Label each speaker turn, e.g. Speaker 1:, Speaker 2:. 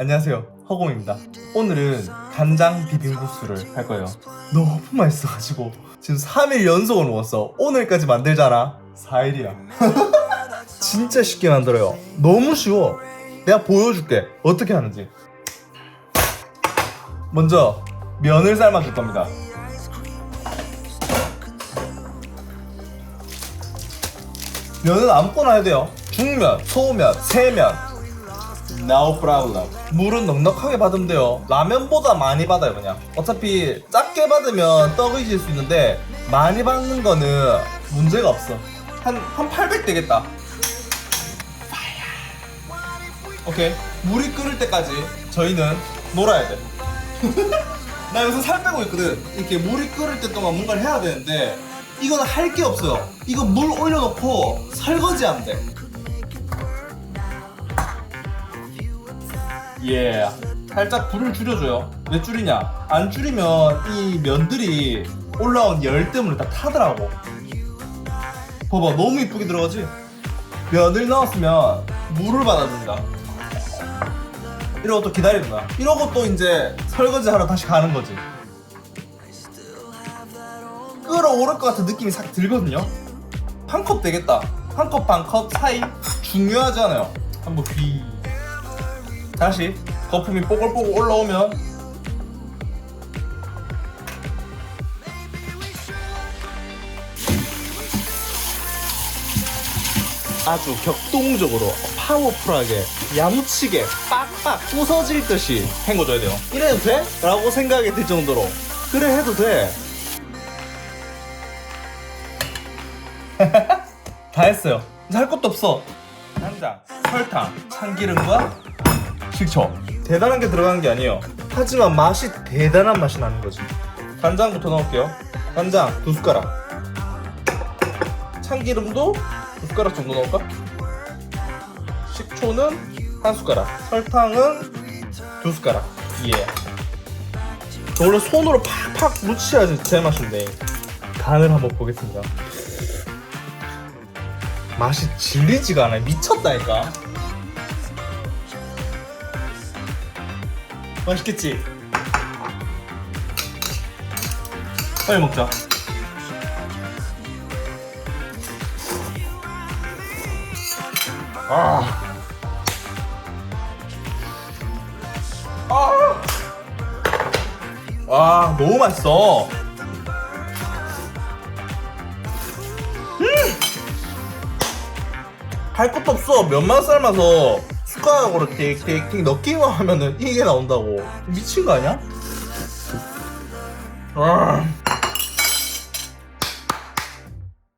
Speaker 1: 안녕하세요. 허공입니다. 오늘은 간장 비빔국수를 할 거예요. 너무 맛있어가지고. 지금 3일 연속으로 먹었어. 오늘까지 만들잖아 4일이야. 진짜 쉽게 만들어요. 너무 쉬워. 내가 보여줄게. 어떻게 하는지. 먼저 면을 삶아줄 겁니다. 면은 아무거나 해도 돼요. 중면, 소면, 세면 No problem. 물은 넉넉하게 받으면 돼요. 라면보다 많이 받아요, 그냥. 어차피 작게 받으면 떡이 질수 있는데, 많이 받는 거는 문제가 없어. 한, 한 800 되겠다. 오케이. 물이 끓을 때까지 저희는 놀아야 돼. 나 요새 살 빼고 있거든. 이렇게 물이 끓을 때 동안 뭔가를 해야 되는데, 이거는 할게 없어요. 이거 물 올려놓고 설거지 하면 돼. 예. 살짝 불을 줄여줘요. 왜 줄이냐? 안 줄이면 이 면들이 올라온 열 때문에 다 타더라고. 봐봐, 너무 이쁘게 들어가지? 면을 넣었으면 물을 받아준다. 이러고 또 기다리는 거야. 이러고 또 이제 설거지 하러 다시 가는 거지. 끓어오를 것 같은 느낌이 싹 들거든요. 한 컵 되겠다. 한 컵 반 컵 사이 중요하지 않아요. 한번 휘. 다시 거품이 뽀글뽀글 올라오면 아주 격동적으로 파워풀하게 야무치게 빡빡 부서질 듯이 헹궈줘야 돼요. 이래도 돼? 라고 생각이 들 정도로. 그래 해도 돼. 다 했어요. 할 것도 없어. 간장, 설탕, 참기름과 식초 대단한 게 들어간 게 아니에요. 하지만 맛이 대단한 맛이 나는 거지. 간장부터 넣을게요. 간장 두 숟가락. 참기름도 두 숟가락 정도 넣을까? 식초는 한 숟가락. 설탕은 두 숟가락. 예. 원래 손으로 팍팍 묻혀야지 제맛인데 간을 한번 보겠습니다. 맛이 질리지가 않아요. 미쳤다니까 맛있겠지? 빨리 먹자. 아. 아. 와, 너무 맛있어. 음! 할 것도 없어. 면만 삶아서 숟가락으로 틱틱틱 넣기만 하면은 이게 나온다고. 미친 거 아니야? 아.